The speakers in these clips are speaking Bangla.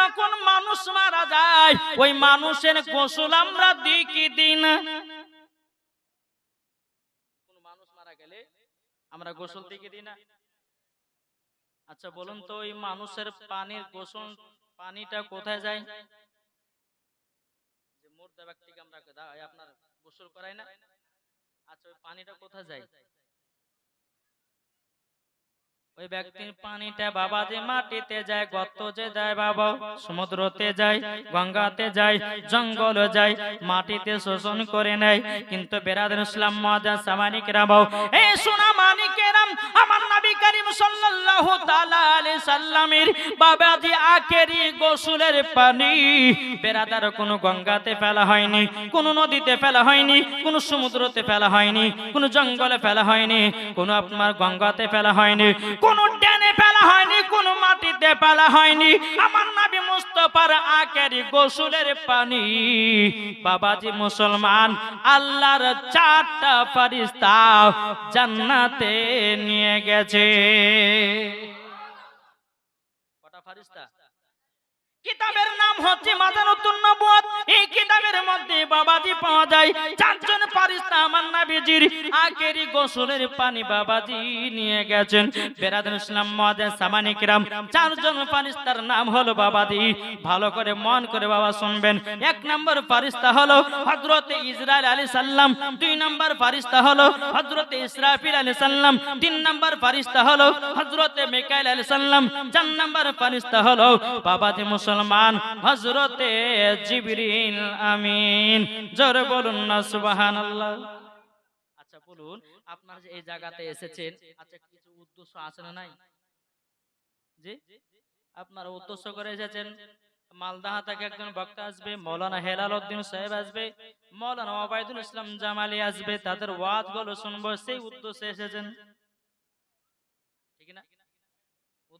যখন মানুষ মারা যায়, ওই মানুষের গোসল আমরা দিই কি দিই না? কোন মানুষ মারা গেলে আমরা গোসল দিই কি দিই না? আচ্ছা বলুন তো, ওই মানুষের পানির গোসল পানিটা কোথায় যায়? যে ব্যক্তিকে আমরা আপনার গোসল করাই না? আচ্ছা ওই পানিটা কোথায় যায়? ওই ব্যক্তির পানিটা বাবা যে মাটিতে যায় গর্ত যে যায় বাবা সমুদ্রতে যায় গঙ্গাতে যায় জঙ্গলে যায় মাটিতে শোষণ করে নেয়। কিন্তু বেরাদের ইসলাম মজা সামানিক রাবাও এই সোনা মানিকেরাম আমার নবী করিম সাল্লাল্লাহু তাআলা আলাইহি সাল্লামের বাবাজি আখেরি গোসলের পানি। বেরাদার কোনো গঙ্গাতে ফেলা হয়নি কোনো নদীতে ফেলা হয়নি কোনো সমুদ্রতে ফেলা হয়নি কোনো জঙ্গলে ফেলা হয়নি কোনো আপনার গঙ্গাতে ফেলা হয়নি। কোনো ড্যানে ফেলা হয়নি, কোনো মাটিতে ফেলা হয়নি। আমার নাবি মুস্তফার আখেরি গোসলের পানি। বাবাজি মুসলমান, আল্লাহর চারটা ফারিস্তা জান্নাতে নিয়ে গেছে কটা ফারিস্তা কিতাবের নাম হচ্ছে মাদানুতুন নবুয়ত এই কিতাবের মধ্যে বাবাজি পাওয়া যায়। চারজন আমার নবীজির আখেরি গোসলের পানি বাবাজি নিয়ে গেছেন। বেরাদুল ইসলাম চারজন নাম হলো বাবাজি। ভালো করে মন করে বাবা শুনবেন। এক নম্বর ফারিস্তা হলো হযরতে ইসরাইল আলাইহিস সালাম। দুই নম্বর ফারিস্তা হলো হযরতে ইসরাফিল আলাইহিস সালাম। তিন নম্বর ফারিস্তা হলো হযরতে মিকাইল আলাইহিস সালাম। চার নম্বর ফারিস্তা হলো বাবাজি মুসলমান, হযরতে জিবরিল আমিন। জোরে বলুন না, সুবহানাল্লাহ। আচ্ছা বলুন, আপনারা যে এই জায়গাতে এসেছেন আচ্ছা কিছু উদ্দেশ্য আছে না নাই? জি? আপনারা উদ্দেশ্য করে এসেছেন, মালদাহা থেকে একজন বক্তা আসবে, মৌলানা হেলাল উদ্দিন সাহেব আসবে, মৌলানা ওবায়দুল ইসলাম জামালি আসবে, তাদের ওয়াজগুলো শুনব, সেই উদ্দেশ্যে এসেছেন ঠিক না উদ্দেশ্যে এসেছেন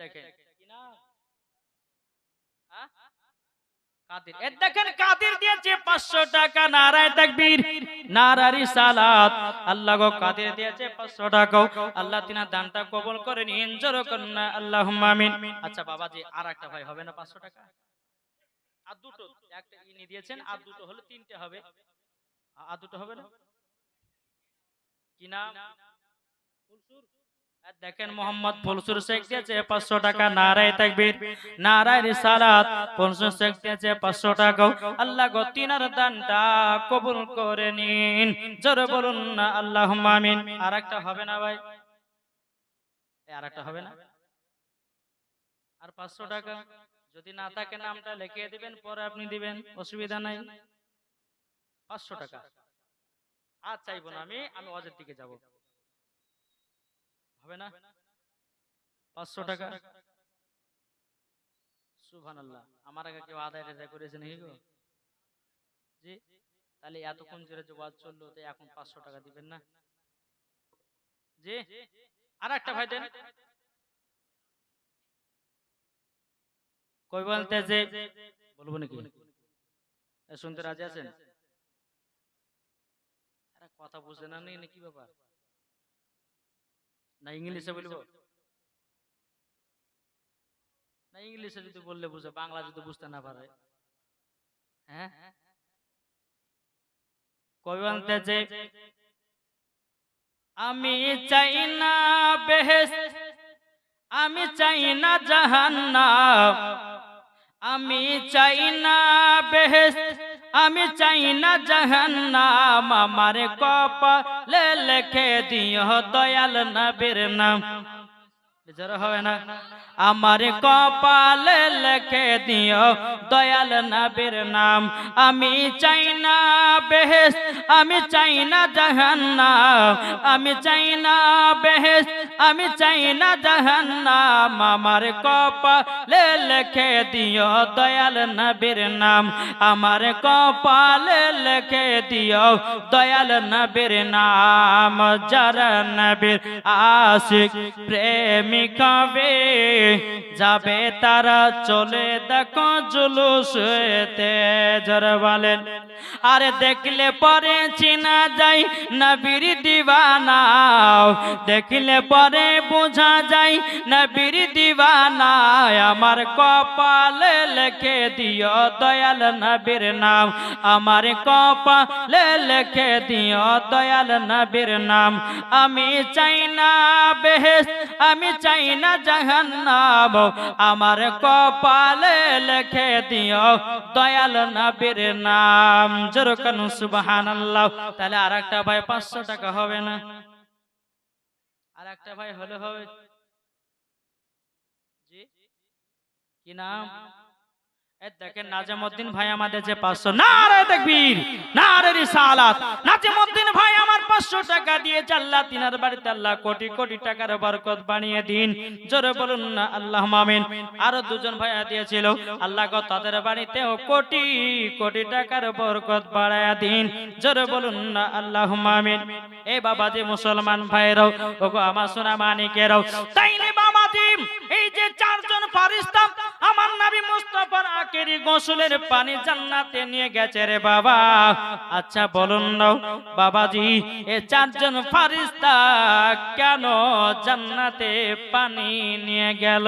দেখেন। কি না? কাদের। এই দেখেন কাদের দিয়েছে পাঁচশো টাকা নারায় তাকবীর নারারি সালাত। আল্লাহ গো কাদের দিয়েছে পাঁচশো টাকা। আল্লাহ তিনা দানটা কবুল করে নিন জোর করুন আল্লাহ আমিন। আচ্ছা বাবাজি আর একটা ভাই হবে না পাঁচশো টাকা? আর দুটো। একটা ইনি দিয়েছেন আর দুটো হলে তিনটে হবে। আর দুটো হবে না? কি নাম? ফুলসুর? দেখেন মোহাম্মদ ফুলসুর শেখ দিয়েছে পাঁচশো টাকা নারায় তাকবীর। নারায় রিসালাত ফুলসুর শেখ দিয়েছে পাঁচশো টাকা। আল্লাহ গো তিনার দানটা কবুল করে নিন। জোরে বলুন না আল্লাহ আমিন। আর একটা হবে না ভাই। আর একটা হবে না? আর পাঁচশো টাকা যদি না থাকে নামটা লিখিয়ে দিবেন পরে আপনি দিবেন। অসুবিধা নাই। পাঁচশো টাকা। আর চাইব না আমি আমি অজের দিকে যাব। হবে না? পাঁচশো টাকা? সুভান আল্লাহ আমার আগে কেউ আদায় রেজা করেছে নাকি গো? জি? তাহলে এতক্ষণ জোরে যে ওয়াজ চলল তো এখন পাঁচশো টাকা দিবেন না? জি? আর একটা ভাই দেন। কই বলতে যে বলব নাকি? শুনতে রাজি আছেন? কথা বুঝে না নেই কি ব্যাপার? না ইংলিশে বলব? না ইংলিশে যদি বললে বুঝে বাংলা যদি বুঝতে না পারে। হ্যাঁ? কবি বলতে যে আমি চাই না বেহেস আমি চাই না জাহান্নাম আমি চাই না বেহেস আমি চাই না জাহান্নাম আমার কপালে লেখে দিও দয়াল নবীর নাম। জোরে হবে না। আমার কপালে লেখে দিও, দয়াল নবীর নাম। আমি চাই না বেহেস আমি চাই না জাহান্নাম। আমি চাই না বেহেস আমি চাই না জাহান্নাম। আমার কপালে লেখে দিও, দয়াল নবীর নাম। আমার কপালে লেখে দিও, দয়াল নবীর নাম। যারা নবীর আশিক প্রেমিক হবে যাবে তারা চলে দেখো জুলুস তেজর বলেন, আরে দেখলে পরে চিনা যায় নবীর দিবানা দেখলে পরে বোঝা যায় নবীর দিবানা আমার কপালে লেখে দিও দয়াল নবীর নাম। আমার কপালে লেখে দিও দয়াল নবীর নাম। আমি চাই না বেহেস আমি চাই না জাহান্নাম, আমার কপালে লেখে দিও দয়াল নবীর নাম। জোরকান সুবহানাল্লাহ। তাহলে আর একটা ভাই পাঁচশো টাকা হবে না? আর একটা ভাই হলে হবে? কি নাম? দেখেন নাজামুদ্দিন ভাই আমাদের যে পাঁচশো না রে দেখবীর না রে রিসালাত। নাজামুদ্দিন ভাই আমার পাঁচশো টাকা দিয়ে আল্লাহ তিনার বাড়িতে আল্লাহ কোটি কোটি টাকার বরকত বানিয়ে দিন। জোরে বলুন না আল্লাহ মামিন। আরও দুজন ভাইয়া দিয়েছিল আল্লাহ গো তাদের বাড়িতেও কোটি কোটি টাকার বরকত বাড়ায়া দিন। জোরে বলুন না আল্লাহ মামিন। যে মুসলমান ভাইরাও ওগো আমার সোনা মানিকেরাও তাইলে বাবাজি এই যে চারজন ফারিস্তা আমার পানি আচ্ছা কেন জান্নাতে পানি নিয়ে গেল?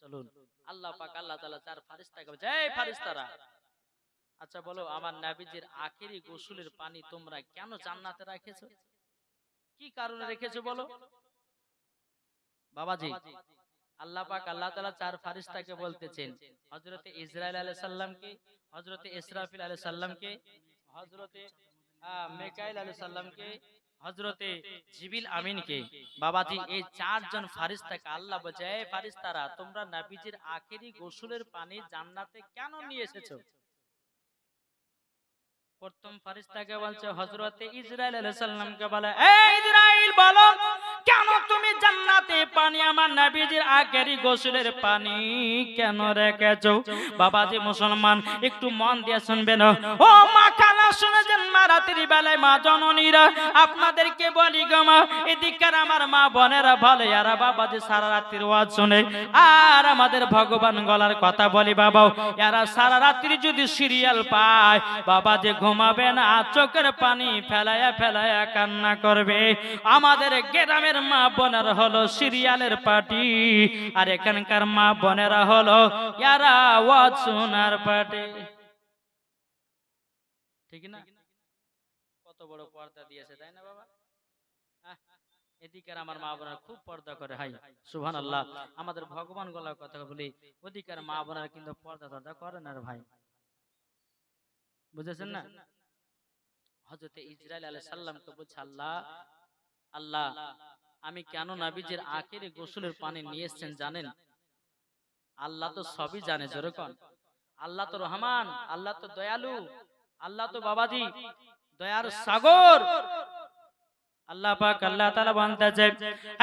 চলুন, আল্লাহ পাক, আল্লাহ চার ফারিস্তারা আচ্ছা বলো, আমার নাবিজির আখেরি গোসলের পানি তোমরা কেন জান্নাতে রেখেছো? কি কারণে রেখেছো বলো? বাবাজি আল্লাহ পাক আল্লাহ তাআলা চার ফারিস্তাকে বলতেছেন হযরতে ইসরাইল আলাইহিস সালামকে হযরতে ইসরাফিল আলাইহিস সালামকে হযরতে আহ, মিকাইল আলাইহিস সালামকে হযরতে জিবিল আমিনকে বাবাজি এই চারজন ফারিস্তাকে আল্লাহ বলছে এই ফারিস্তারা তোমরা নবীজির আখেরি গোসলের পানি জান্নাতে কেন নিয়ে এসেছ? প্রথম ফারিস্তাকে বলছে হযরতে ইসরাইল আলাইহিস সালামকে বলে এই ইসরাইল বলো কেন তুমি জান্নাতে পানি আমার নবীজির আখেরি গোসলের পানি কেন রেখেছো? বাবাজি মুসলমান একটু মন দিয়ে শুনবেন। ও মা খালা শুনেছেন মা রাত্রি বেলায় মা জননীরা আপনাদেরকে বলি গো মা এদিককার আমার মা বোনেরা ভালো এরা বাবাজি সারা রাত্রির ওয়াজ শুনে আর আমাদের ভগবান গলার কথা বলি বাবা এরা সারা রাত্রি যদি সিরিয়াল পায় বাবা যে ঘুমাবে না, চোখের পানি ফেলায়া ফেলায়া কান্না করবে। আমাদের গ্রামের মা বোনেরা হলো সিরিয়ালের পার্টি, আর এখানকার মা বোনেরা হলো পার্টি। ঠিক না? কত বড় পর্দা দিয়েছে, তাই না বাবা? এদিকের আমার মা বোনেরা খুব পর্দা করে, হাই সুবহান আল্লাহ আমাদের ভগবান গলার কথা বলি, ওদিকের মা বোনেরা কিন্তু পর্দা টর্দা করে না ভাই। বুঝেছেন না? হজরতে ইসরাইল আলাইহিস সালামকে বলছে আল্লাহ আল্লাহ আমি কেন নাবিজের আখেরে গোসলের পানি নিয়ে এসেছেন জানেন? আল্লাহ তো সবই জানে যেরকম আল্লাহ তো রহমান আল্লাহ তো দয়ালু আল্লাহ তো বাবাজি দয়ার সাগর। আল্লাহ পাক আল্লাহ তাআলা বলতেছে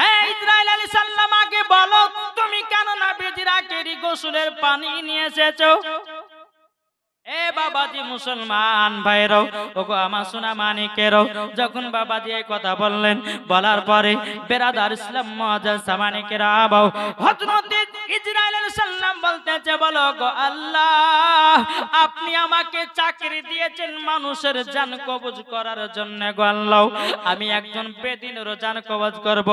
হে ইসরাইল আলাইহিস সালাম আগে বলো তুমি কেন নাবিজের আখেরি গোসলের পানি নিয়ে এসেছ? মুসলমান ভাইরাও ওগো আমার সোনা যখন বাবাজি এই কথা বললেন, বলার পরে বেরাদার ইসলাম আলাইহিস বলতেছে, বলো গো আল্লাহ, আপনি আমাকে চাকরি দিয়েছেন মানুষের জান কবজ করার জন্য গো আমি একজন বেদিনের জান কবজ করব,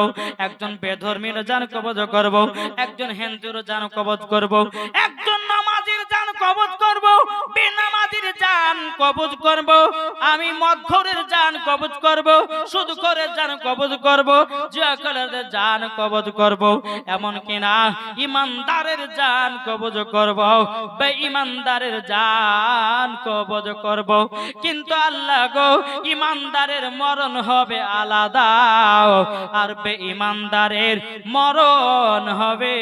একজন বেধর্মীর জান কবজ করব, একজন হিন্দুর জান কবজ করব, একজন কবজ করব বেনামাজির জান কবজ করব, আমি মদখরের জান কবজ করব শুধু করে জান কবজ করব, জুয়াকলের জান কবজ করব এমন কি না, ইমানদারের জান কবজ করব বে ইমানদারের জান কবজ করব। কিন্তু আল্লাহ গো, ইমানদারের মরণ হবে আলাদা, আর বে ইমানদারের মরণ হবে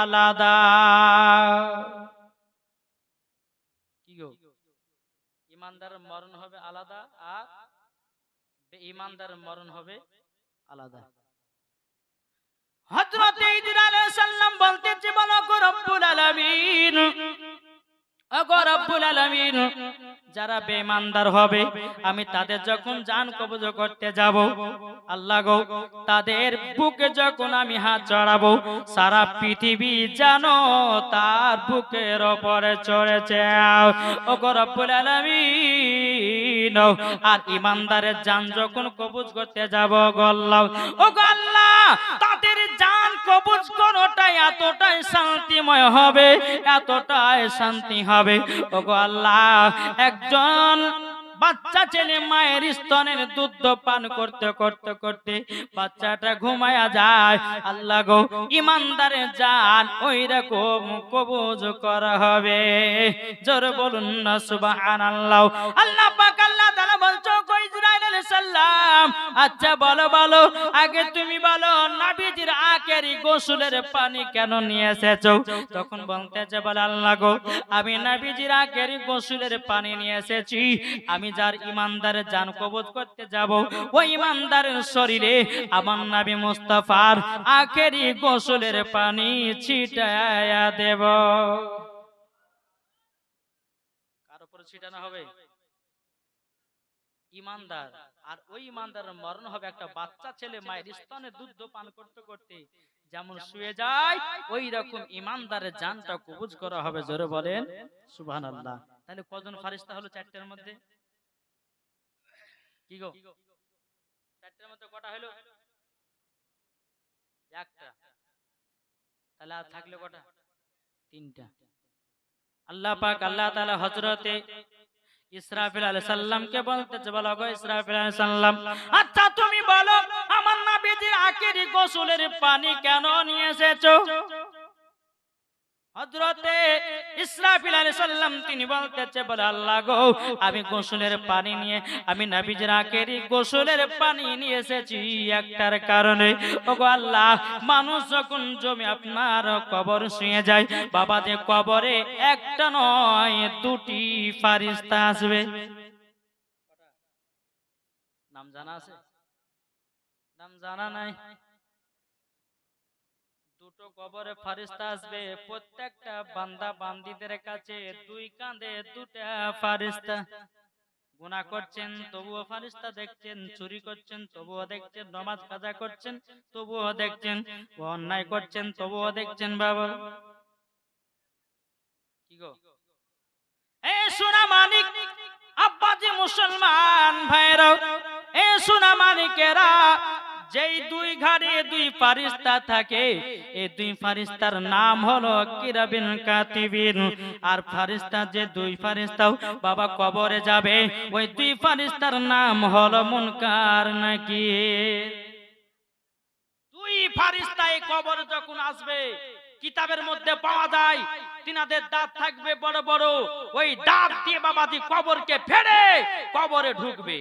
আলাদা। কি গো? ইমানদারের মরণ হবে আলাদা আর বেঈমানদারের মরণ হবে আলাদা। হযরত ইদ্রিস আলাইহিস সালাম বলতেছে বলো গো রব্বুল আলামিন ওগো রব্বুল আলামিন যারা বেমানদার হবে, আমি তাদের যখন যান কবজ করতে যাব, আল্লাহ গো, তাদের বুকে যখন আমি হাত চড়াবো সারা পৃথিবী জানো তার বুকের ওপরে চড়েছে। ও গরবুল রব্বুল আলামিন আর ইমানদারের যান যখন কবজ করতে যাব গল্লাও ও গল্লা তাদের যান কবজ করাটাই এতটাই শান্তিময় হবে, এতটাই শান্তি হবে। ও গল্লা একজন বাচ্চা ছেলে মায়ের স্তনের দুধ পান করতে করতে করতে বাচ্চাটা ঘুমায়া যায়। আল্লাহ গো ইমানদারে যান ওই রকম কবজ করা হবে। জোর বলুন না, সুবহানাল্লাহ। আল্লাহ পাক আল্লাহ তাআলা বলছো সালাম আচ্ছা বলো বলো, আগে তুমি বলো, নাবিজির আখেরি গোসলের পানি কেন নিয়ে এসেছ? তখন বলতেছে, বলে আল্লাহ গো, আমি নাবিজির আখেরি গোসলের পানি নিয়ে এসেছি। আমি যার ইমানদারের জান কবজ করতে যাব ওই ইমানদারের শরীরে আমার নাবি মুস্তাফার আখেরি গোসলের পানি ছিটায়া দেব। কার উপরে ছিটানো হবে? ইমানদার। আর ওই ইমানদারের মরণ হবে একটা বাচ্চা ছেলে, মায়ের স্তনে দুধ পান করতে করতে। যেমন শুয়ে যায়, ওই রকম ইমানদারের জানটা কবুজ করা হবে, জোরে বলেন। সুবহানাল্লাহ। তাহলে কজন ফারিস্তা হলো চারটের মধ্যে? কি গো? চারটের মধ্যে কটা হলো? একটা। তাহলে আর থাকল কটা? তিনটা। আল্লাহ পাক, আল্লাহ তাআলা হযরতে ইসরাফিল আলাইহিস সালামকে বলতেছে বলো গো ইসরাফিল আলাইহিস সালাম আচ্ছা তুমি বলো আমার নবীজির আখেরি গোসলের পানি কেন নিয়ে এসেছ? তিনি বলতেছে, বলে, আল্লাহ গো, আমি গোসলের পানি নিয়ে, আমি নবীজির আখেরি গোসলের পানি নিয়ে এসেছি একটার কারণে। ওগো আল্লাহ, মানুষ যখন জমি আপনার কবর শুয়ে যায় বাবা যে কবরে একটা নয়, দুটি ফারিস্তা আসবে। নাম জানা আছে? নাম জানা নাই? কবরে ফারিস্তা আসবে, প্রত্যেকটা বান্দা বান্দিদের কাছে দুই কাঁধে দুটা ফারিস্তা। গুনাহ করছেন, তবুও ফারিস্তা দেখছেন, চুরি করছেন, তবুও দেখছেন, নমাজ কাজা করছেন, তবুও দেখছেন, অন্যায় করছেন, তবুও দেখছেন বাবা। কি গো? এ সোনা মানিক, আব্বাজি মুসলমান ভাইরা এ সোনা মানিকেরা যেই দুই ঘাড়ে দুই ফারিস্তা থাকে, এই দুই ফারিস্তার নাম হলো কিরাবিন কাতিবিন। আর ফারিস্তা যে দুই ফারিস্তাও বাবা কবরে যাবে, ওই দুই ফারিস্তার নাম হলো মুনকার নাকি। দুই ফারিস্তা এই কবরে যখন আসবে, কিতাবের মধ্যে পাওয়া যায়, তিনাদের দাঁত থাকবে বড় বড়, ওই দাঁত দিয়ে বাবাজি কবরকে ফেড়ে কবরে ঢুকবে।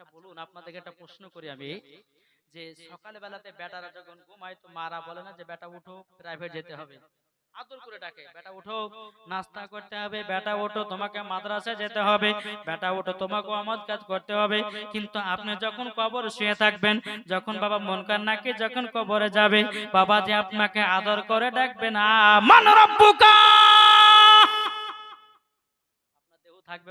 আচ্ছা বলুন আপনাদেরকে একটা প্রশ্ন করি আমি যে সকাল বেলাতে বেটারা যখন ঘুমায় তো মারা বলে না যে বেটা উঠো প্রাইভেট যেতে হবে। আদর করে ডাকে বেটা উঠো নাস্তা করতে হবে বেটা ওঠো তোমাকে মাদ্রাসা যেতে হবে বেটা ওঠো তোমাকে আমদ কাজ করতে হবে। কিন্তু আপনি যখন কবর শুয়ে থাকবেন যখন বাবা মন কান্নাকে যখন কবরে যাবে বাবা যে আপনাকে আদর করে ডাকবে না আপনার দেহ থাকবে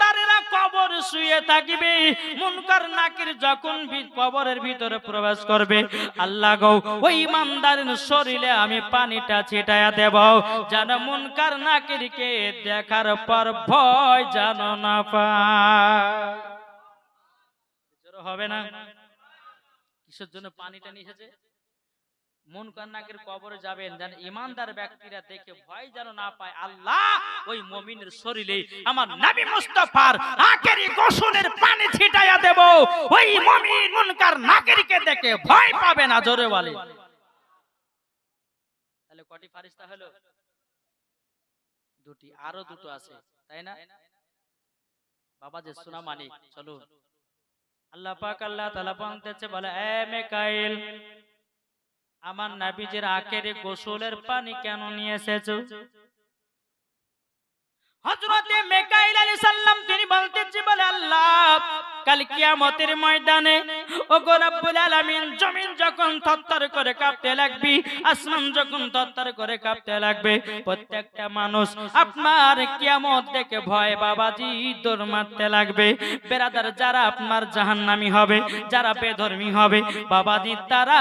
শুয়ে থাকিবে, মুনকার নাকির যখন কবরের ভিতরে প্রবেশ করবে, আল্লাহ গো, ওই ইমানদারের শরীরে আমি পানিটা ছিটায়া দেব, যেন মুনকার নাকিরকে দেখার পর ভয় যেন না পায়। হবে না? কিসের জন্য পানিটা নিয়ে এসেছে? মন কান্নাকের কবরে যাবেন যেন ইমানদার ব্যক্তিরা দেখে ভয় যেন না পায়। আল্লাহ ওই মমিনের শরীরে আমার নবী মুস্তাফার আখেরি গোসলের পানি ছিটাইয়া দেব। ওই মমিন মুনকার নাকেরকে দেখে ভয় পাবে না জোরে বলে। তাহলে কটি ফারিস্তা হলো? দুটি আরও দুটো আছে তাই না? বাবা যে সোনা মানিক চলো। আল্লাহ পাক আল্লাহ তাআলা বলতেছে বলে এ মেকাইল আমার নাবিজের আখের গোসলের পানি কেন নিয়ে এসেছ? হযরতে মেকাইল আলাইহিস সালাম তিনি বলতেছে বলে আল্লাহ কাল কিয়ামতের ময়দানে ও গো রব্বুল আলামিন জমিন যখন থরথর করে কাঁপতে লাগবে, আসমান যখন থরথর করে কাঁপতে লাগবে, প্রত্যেকটা মানুষ আপনার কিয়ামত দেখে ভয় বাবাজি দৌড় মারতে লাগবে। বেরাদার যারা আপনার জাহান্নামী হবে, যারা বেধর্মী হবে, বাবাজি তারা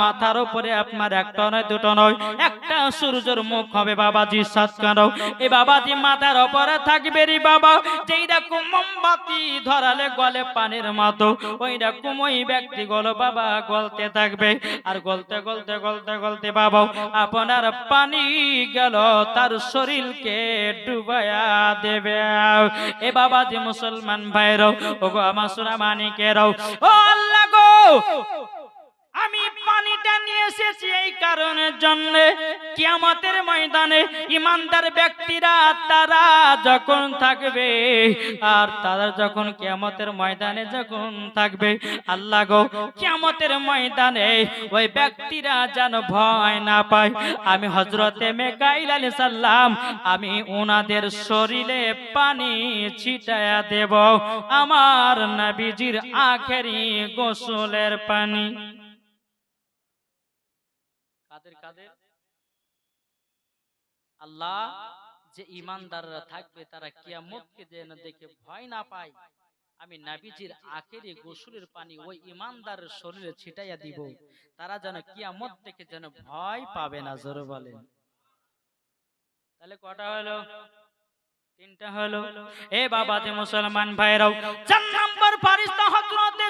মাথার উপরে আপনার একটা নয়, দুটো নয়, একটা সূর্যের মুখ হবে বাবাজি সাতকানো এ বাবাজি মাথার উপরে থাকবে রে বাবা, যেই রকম মোমবাতি ধরালে গলে পানির মতো, ওই রকম ওই ব্যক্তি গল বাবা গলতে থাকবে। আর গলতে গলতে গলতে গলতে বাবা, আপনার পানি গেল, তার শরীরকে ডুবায়া দেবে। এ বাবা যে মুসলমান ভাইরাও ও গো আমার সুরা মানিকেরাও। ও আল্লাহ গো! পানিটা নিয়ে এসেছি এই কারণের জন্য। কিয়ামতের ময়দানে ইমানদার ব্যক্তিরা, তারা যখন থাকবে, আর তারা যখন কিয়ামতের ময়দানে যখন থাকবে, আল্লাহ গো, কিয়ামতের ময়দানে ওই ব্যক্তিরা যেন ভয় না পায়। আমি হজরতে মেকাইল আলী সাল্লাম আমি ওনাদের শরীরে পানি ছিটায়া দেব। আমার নবীজির আখেরি গোসলের পানি। কাদের? কাদের? আল্লাহ যে ইমানদাররা থাকবে তারা কিয়ামতকে যেন দেখে ভয় না পায়। আমি নাবিজির আখেরি গোসলের পানি ওই ইমানদার শরীরে ছিটাইয়া দিব। তারা যেন কিয়ামত থেকে যেন ভয় পাবে না জোরে বলেন। তাহলে কটা হলো? তিনটা হলো, এ বাবা মুসলমান ভাইরাও, চার নাম্বার ফারিস্তা হযরতে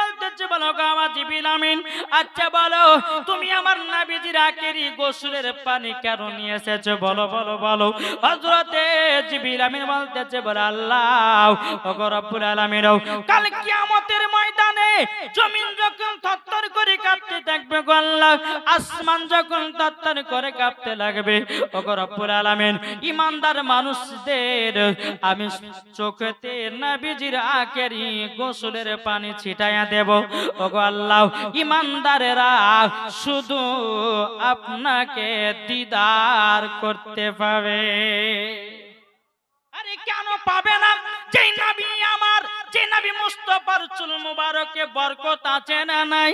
বলতেছে, বলো আমিন আচ্ছা বলো, তুমি আমার নবীজির গোসলের পানি কেন বলো বলো বলো। হযরতে আমিন বলতেছে, বলে, আল্লাহ রব্বুল আলামিন, কাল কিয়ামতের ময়দানে জমিন যখন থরথর করে কাঁপতে থাকবে গো আল্লাহ, আসমান যখন থরথর করে কাঁপতে লাগবে ও গো রব্বুল আলামিন, ইমানদার মানুষদের আমি চোখেতে নবীজির আখেরি গোসলের পানি ছিটাইয়া দেব। ও গো আল্লাহ, ইমানদারেরা, শুধু আপনাকে দিদার করতে পাবে। আরে কেন পাবে না? যেই নবী আমার যে নবী মুস্তফার চুল মুবারকে বরকত আছে না নাই?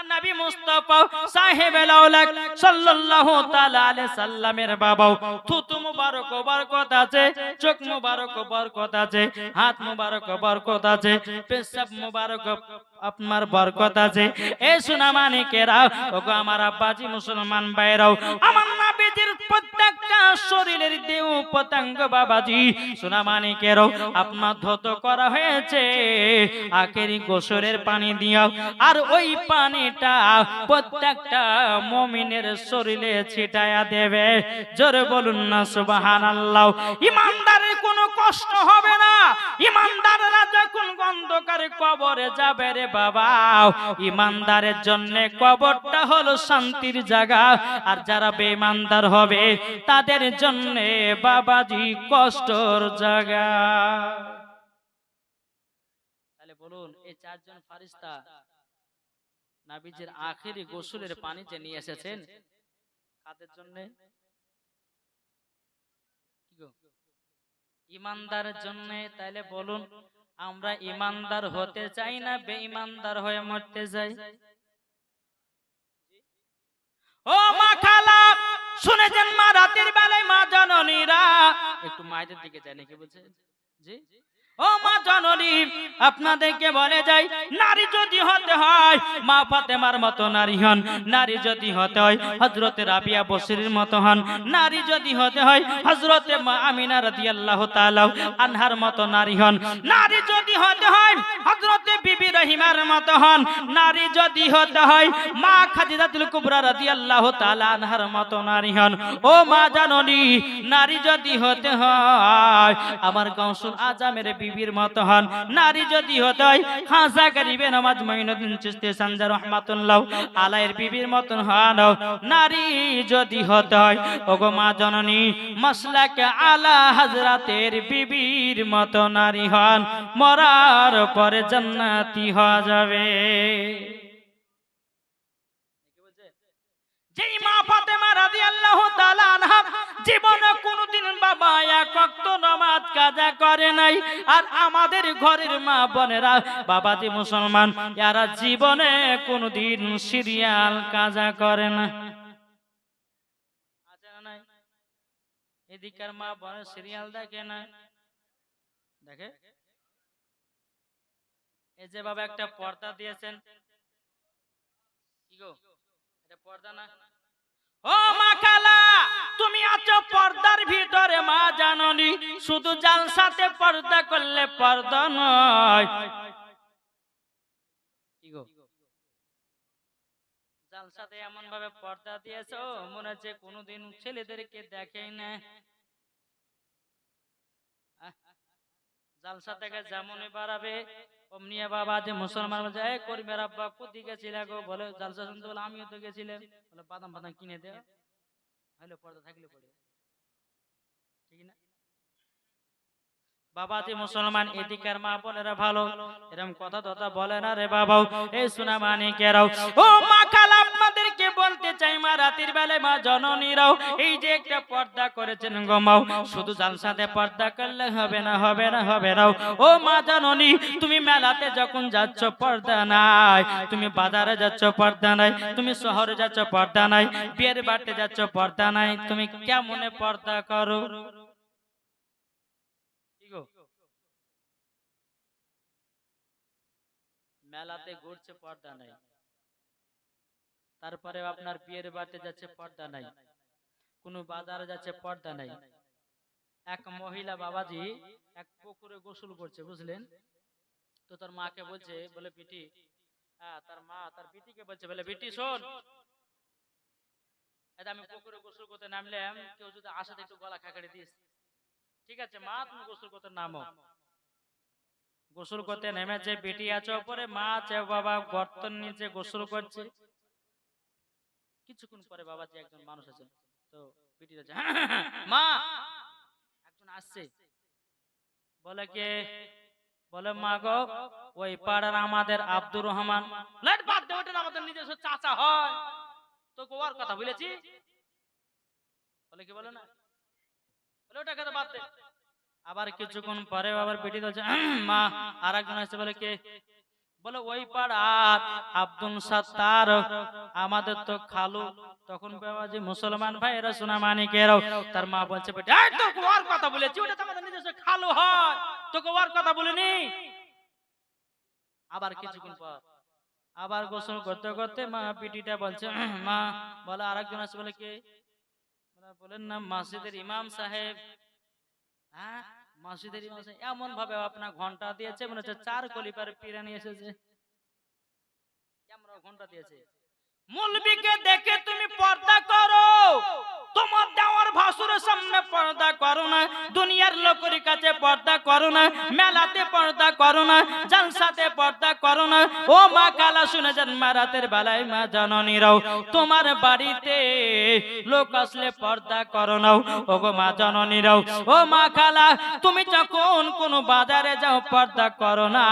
আমার নবী মুস্তাফা সাহেব লাউলাক সাল্লাল্লাহু তাআলা আলাইহি সাল্লামের বাবা থুতু মুবারক, বরকত আছে, চোখ মুবারক, বরকত আছে, হাত মুবারক, বরকত আছে, পেশাব মুবারক। আপনার বরকত আছে। এ সোনা মানিকেরা ওগো আমার আব্বাজি মুসলমান ভাইরাও, আমার নবীজির প্রত্যেকটা শরীরের দেহ পতঙ্গ বাবাজি সোনা মানিকেরও আপনার ধত করা হয়েছে, আখেরি গোসরের পানি দিও আর ওই পানিটা প্রত্যেকটা মমিনের শরীরে ছিটায়া দেবে। জোরে বলুন না, সুবহানাল্লাহ। ইমানদারের কোনো কষ্ট হবে না। ইমানদাররা যখন অন্ধকারে কবরে যাবে রে বাবা, ইমানদারের জন্য কবরটা হলো শান্তির জায়গা। আর যারা বেঈমানদার হবে, তাদের জন্য বাবাজি কষ্টর জায়গা। তাহলে বলুন, এই চারজন ফারিস্তা নাবিজের আখেরি গোসলের পানি যে নিয়ে এসেছেন, কাদের জন্য? ইমানদারের জন্য, তাইলে বলুন আমরা ইমানদার হতে চাই না বেঈমানদার হয়ে মরতে চাই। ও মা খালা শুনেছেন মা রাতের বেলায় মা জননীরা? একটু মায়েদের দিকে যায় নাকি বলছে? জি? ও মা জননী, আপনাদেরকে বলে যাই, নারী যদি হতে হয়, মা ফাতেমার মতো নারী হন, নারী যদি হতে হয় হজরতে রাবিয়া বসিরের মতো হন, নারী যদি হতে হয় হজরতে মা আমিনা রাদিয়াল্লাহু তাআলা আনহার মতো নারী হন, নারী যদি হতে হয় হজরতে বিবি রহিমার মতো হন, নারী যদি হতে হয়, মা খাদিজাতুল কুবরা রাদিয়াল্লাহু তাআলা আনহার মতো নারী হন, ও মা জাননী, নারী যদি হতে হয়, আমার গৌসুল আজামের বিবির মত হন। নারী যদি হতে হয় হাসা গরিবে নামাজ মঈনুদ্দিন চিশতি সানজা রহমাতুল্লাহ আলাইয়ের বিবির মতন হন। নারী যদি হতে হয় ওগো মা জননী মশলাকে আলা হাজরাতের বিবির মত নারী হন। মরার পরে জান্নাতি হওয়া যাবে। যেই মা ফাতেমা রাদিয়াল্লাহু তাআলা আনহা জীবনে কোনোদিন বাবা এক ওয়াক্ত নামাজ কাজা করে নাই। আর আমাদের ঘরের মা বোনেরা, বাবাজি মুসলমান, এরা জীবনে কোনোদিন সিরিয়াল কাজা করে না? এদিকার মা বোনের সিরিয়াল দেখে না? দেখে? এই যে বাবা একটা পর্দা দিয়েছেন। কি গো? ও তুমি আছো পর্দার ভিতরে, মা জাননি। শুধু জালসাতে পর্দা করলে পর্দা নয়। জালসাতে এমন ভাবে পর্দা দিয়েছ, মনে হচ্ছে কোনোদিন ছেলেদেরকে দেখেই না। জালসা থেকে যেমনই বাড়াবে অমনি বাবা যে মুসলমান বলছে এই করিমের আব্বা কোথায় গেছিলে গো বলে জালসা শুনতে বলে আমিও তো গেছিলাম। বলে বাদাম বাদাম কিনে দে হইলে পর্দা থাকলে পড়ে। ঠিক না? বাবা যে মুসলমান এদিকার মা বোনেরা ভালো। এরকম কথা তথা বলে না রে বাবা। এই সোনা মানিকেরাও ও মা মা বেলায় মা জননীরাও এই যে একটা পর্দা করেছেন গমাও শুধু জালসাতে পর্দা করলে হবে না হবে না হবে না। ও মা জননী, তুমি মেলাতে যখন যাচ্ছ, পর্দা নাই। তুমি বাজারে যাচ্ছ, পর্দা নাই। তুমি শহরে যাচ্ছ, পর্দা নাই। বিয়ের বাড়িতে যাচ্ছ, পর্দা নাই। তুমি কেমনে পর্দা করো? মেলাতে ঘুরছে, পর্দা নাই। তারপরে আপনার বিয়ের বাড়িতে যাচ্ছে পর্দা নাই। কোন বাজারে যাচ্ছে পর্দা নাই। এক মহিলা বাবাজি এক পুকুরে গোসল করছে, বুঝলেন? তো তার মাকে বলছে, বলে, বিটি হ্যাঁ তার মা, তার বিটিকে বলছে, বলে, বিটি, শোন। যে আমি পুকুরে গোসল করতে নামলাম, কেউ যদি আসাতে একটু গলা খাকাড়ি দিস। ঠিক আছে, মা, তুমি গোসল করতে নামো। গোসল করতে নেমেছে, বেটি, আছে ওপরে মা, আছে বাবা গর্তন নিচে গোসল করছে। কিছুক্ষণ পরে বাবা যে একজন মানুষ আছে তো বেটি আছে মা! একজন আসছে। বলে কে? বলে মা গো ওই পাড়ার আমাদের আব্দুর রহমান। লাইট বাদ দে ওটা আমাদের নিজস্ব চাচা হয়। তোকে ওর কথা বলেছি? বলে কি বলে না? বলে ওটা কথা বাদ দে। আবার কিছুক্ষণ পরে আবার বেটি বলছে মা আর একজন আসছে। বলে কে? বলে, ওই পাড়ার আব্দুল সাত্তার, আমাদের তো খালু। তখন বাবাজি মুসলমান ভাইয়েরা সোনা মানিকেরাও তার মা বলছে, বেটা তোকে ওর কথা বলেছি, ওটা তো আমাদের নিজস্ব খালু হয়। তোকে ওর কথা বলিনি? আবার কিছুক্ষণ পর, আবার গোসল করতে করতে মা পিটিটা বলছে মা, বলে, আরেকজন আছে বলে, কে? বলেন না, মসজিদের ইমাম সাহেব। হ্যাঁ? মসজিদের এমন ভাবে আপনার ঘণ্টা দিয়েছে মনে হচ্ছে চার কলিপার পিরানি এসেছে। ক্যামেরা ঘণ্টা দিয়েছে। মুলবিকে দেখে তুমি পর্দা করো। তোমার দেওয়ার ভাসুরের সামনে পর্দা করো না। দুনিয়ার লোকের কাছে পর্দা করো না। মেলাতে পর্দা করো না। জালসাতে পর্দা করো না। ও মা কালা শুনে যান মা রাতের বেলায়, মা জননীরাও তোমার বাড়িতে লোক আসলে পর্দা করো নাও। ও গো মা জননীরাও ও মা খালা তুমি যখন কোন বাজারে যাও, পর্দা করো না।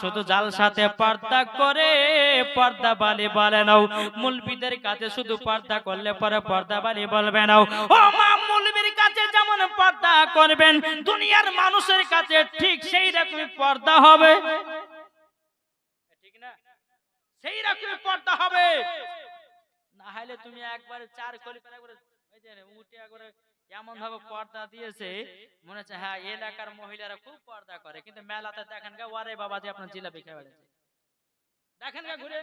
শুধু জালসাতে পর্দা করে পর্দা বালি বলে নাও। মুলবিদের কাছে শুধু পর্দা করলে পরে পর্দা বালি বলবে নাও ও মা, মুলবির কাছে যেমন পর্দা করবেন, দুনিয়ার মানুষের কাছে ঠিক সেই রকম পর্দা হবে। ঠিক না? সেই রকমই পর্দা হবে। না হলে তুমি একবারে চার কলি করে উঠে একবারে কেমন ভাবে পর্দা দিয়েছে, মনে হচ্ছে হ্যাঁ এলাকার মহিলারা খুব পর্দা করে, কিন্তু মেলাতে দেখেন গা ওয়ারে বাবা যে আপনার জিলাপি খেয়ে দেখেন গা ঘুরে।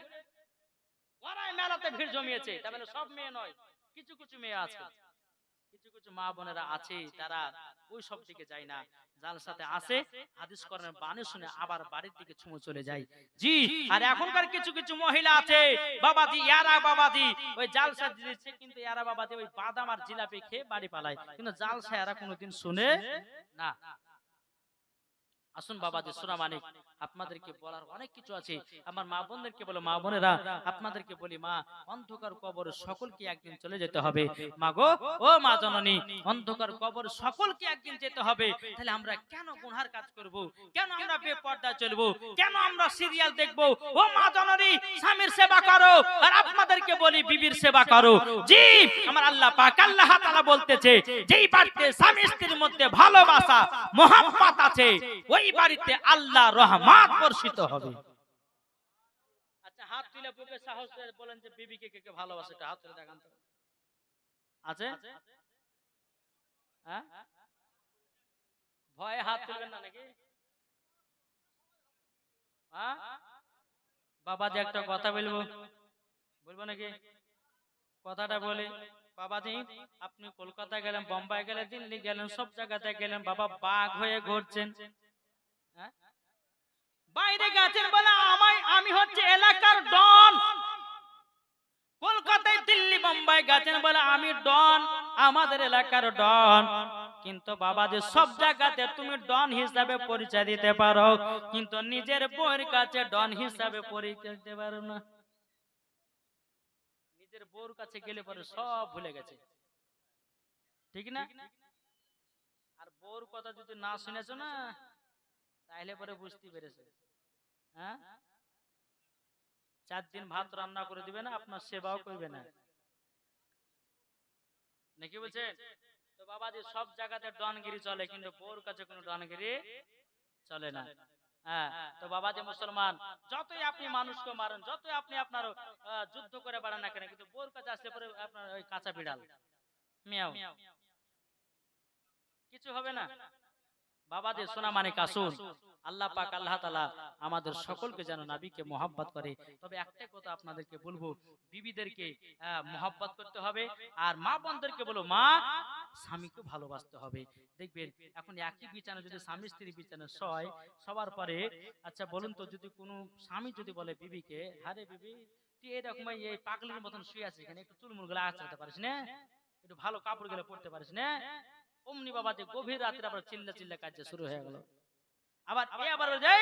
ওরাই মেলাতে ভিড় জমিয়েছে। তার মানে সব মেয়ে নয় কিছু কিছু মেয়ে আছে কিছু কিছু মা বোনেরা আছে তারা ওই সব দিকে যায় না। যার সাথে আসে হাদিস করেন বাণী শুনে আবার বাড়ির দিকে চলে যায়। জি আর এখনকার কিছু কিছু মহিলা আছে বাবাজি ইয়ারা বাবাজি ওই জালসা দিচ্ছে কিন্তু ইয়ারা বাবাজি ওই বাদাম আর জিলাপি খেয়ে বাড়ি পালায়। কিন্তু জালসা এরা কোনোদিন শুনে না। আসুন বাবাজি সোনা মানিক আপনাদেরকে বলার অনেক কিছু আছে। আমার মা বোনদেরকে বলো মা বোনেরা আপনাদেরকে বলি মা অন্ধকার কবর সকলকে একদিন চলে যেতে হবে। মা গো ও মা জননী অন্ধকার কবর সকলকে একদিন যেতে হবে। তাহলে আমরা কেন গুনহার কাজ করব? কেন আমরা বেপর্দা চলবো? কেন আমরা সিরিয়াল দেখব? ও মা জননী স্বামীর সেবা করো। আর আপনাদেরকে বলি বিবির সেবা করো। জি আমার আল্লাহ পাক আল্লাহ তাআলা বলতেছে যেই বাড়িতে স্বামী স্ত্রীর মধ্যে ভালোবাসা মহাব্বত আছে ওই বাড়িতে আল্লাহ রহমত বর্ষিত হবে। আচ্ছা হাত তুলে বুকে সাহস বলেন যে বিবিকে কে কে ভালোবাসে হাত তুলে দেখান তো। আছে? হ্যাঁ? ভয়ে হাত তুলবেন না নাকি? হ্যাঁ? বাবাজি একটা কথা বলব। বলব। নাকি? কথাটা বলি। বাবাজি আপনি কলকাতা গেলেন বোম্বাই গেলেন দিল্লি গেলেন সব জায়গাতে গেলেন বাবা বাঘ হয়ে ঘুরছেন। হ্যাঁ? বাইরে গেছেন বলে আমায়, আমি হচ্ছে এলাকার ডন। কলকাতায় দিল্লি, বোম্বাই গেছেন বলে আমি ডন, আমাদের এলাকার ডন। কিন্তু বাবা যে সব জায়গাতে তুমি ডন হিসাবে পরিচয় দিতে পারো, কিন্তু নিজের বউয়ের কাছে ডন হিসাবে পরিচয় দিতে পারো না। নিজের বউর কাছে গেলে পরে সব ভুলে গেছে। ঠিক না? আর বউর কথা যদি না শুনেছো না তাইলে পরে বুঝতে পেরেছে। হ্যাঁ? চার দিন ভাত রান্না করে দিবে না আপনার সেবাও করবে না। নাকি তো বাবাজি সব জায়গাতে ডনগিরি চলে কিন্তু বউর কাছে কোনো ডনগিরি চলে না। হ্যাঁ তো বাবাজি মুসলমান যতই আপনি মানুষকে মারেন যতই আপনি আপনার যুদ্ধ করে বাড়ান না কেন কিন্তু বউর কাছে আসলে পরে আপনার ওই কাঁচা বিড়াল। মিয়াও। কিছু হবে না। বাবাজি সোনা মানিক আসুন আল্লাহ পাক আল্লাহ তালা আমাদের সকলকে যেন নাবিকে মোহাব্বত করে। তবে একটা কথা আপনাদেরকে বলব বিবিদেরকে মোহাব্বত করতে হবে। আর মা বোনদেরকে বলো মা স্বামীকে ভালোবাসতে হবে। দেখবেন এখন একই বিছানা যদি স্বামী স্ত্রী বিছানা শয় সবার পরে আচ্ছা বলুন তো যদি কোনো স্বামী যদি বলে বিবিকে হারে বিবি তুই এরকম এই পাগলের মতন শুয়ে আছিস এখানে একটু চুলমুলগুলো আঁচড়াতে পারিস না? একটু ভালো কাপড়গুলো পরতে পারিস না অমনি বাবা যে গভীর রাত্রে আবার চিল্লা চিল্লা কাজ শুরু হয়ে গেল। আবার এ আবার যাই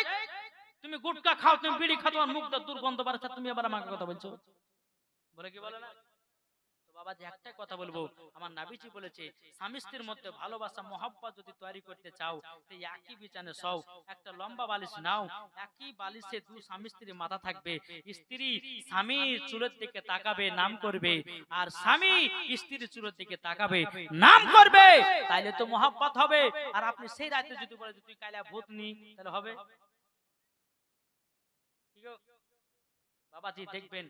তুমি গুটকা খাও তুমি বিড়ি খাও তোমার মুখটা দুর্গন্ধ বাড়ছে তুমি আবার আমাকে কথা বলছো। বলে কি বলে না? বাবা যে একটা কথা বলব, আমার নাবিজি বলেছে, স্বামী স্ত্রীর মধ্যে ভালোবাসা, মহাব্বত যদি তৈরি করতে চাও একই বিছানে সও একটা লম্বা বালিশ নাও, একই বালিশে দু স্বামী স্ত্রী মাথা থাকবে, স্ত্রী স্বামীর চুলের দিকে তাকাবে, নাম করবে, আর স্বামী স্ত্রীর চুলের দিকে তাকাবে, নাম করবে, তাইলে তো মহাব্বত হবে, আর আপনি সেই রাতে যদি বলে তুই কাইলা ভূত নি তাহলে হবে? বাবাজি দেখবেন,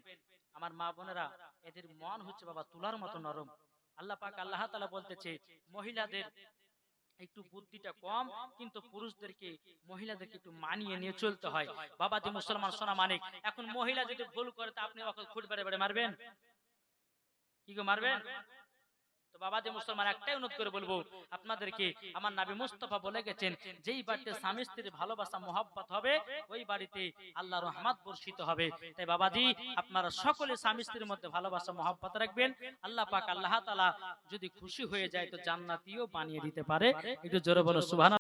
আমার মা বোনেরা এদের মন হচ্ছে বাবা তুলার মতো নরম। আল্লাহ পাক আল্লাহ তাআলা বলতেছে, মহিলাদের একটু বুদ্ধিটা কম, কিন্তু পুরুষদেরকে মহিলাদেরকে একটু মানিয়ে নিয়ে চলতে হয়। বাবা যে মুসলমান সোনা মানিক, এখন মহিলা যদি ভুল করে, তা আপনি খুঁট বেড়ে বেড়ে মারবেন? কি গো, মারবেন? তো বাবা মুসলমান একটাই অনুরোধ করে বলব আপনাদেরকে আমার নাবি মুস্তফা বলে গেছেন যেই বাড়িতে স্বামী স্ত্রীর ভালোবাসা মহাব্বত হবে ওই বাড়িতে আল্লাহ রহমত বর্ষিত হবে। তাই বাবাজি আপনারা সকলে স্বামী স্ত্রীর মধ্যে ভালোবাসা মহাব্বত রাখবেন। আল্লাহ পাক আল্লাহ তালা যদি খুশি হয়ে যায় তো জান্নাতিও বানিয়ে দিতে পারে। একটু জোরে বলো সুবহান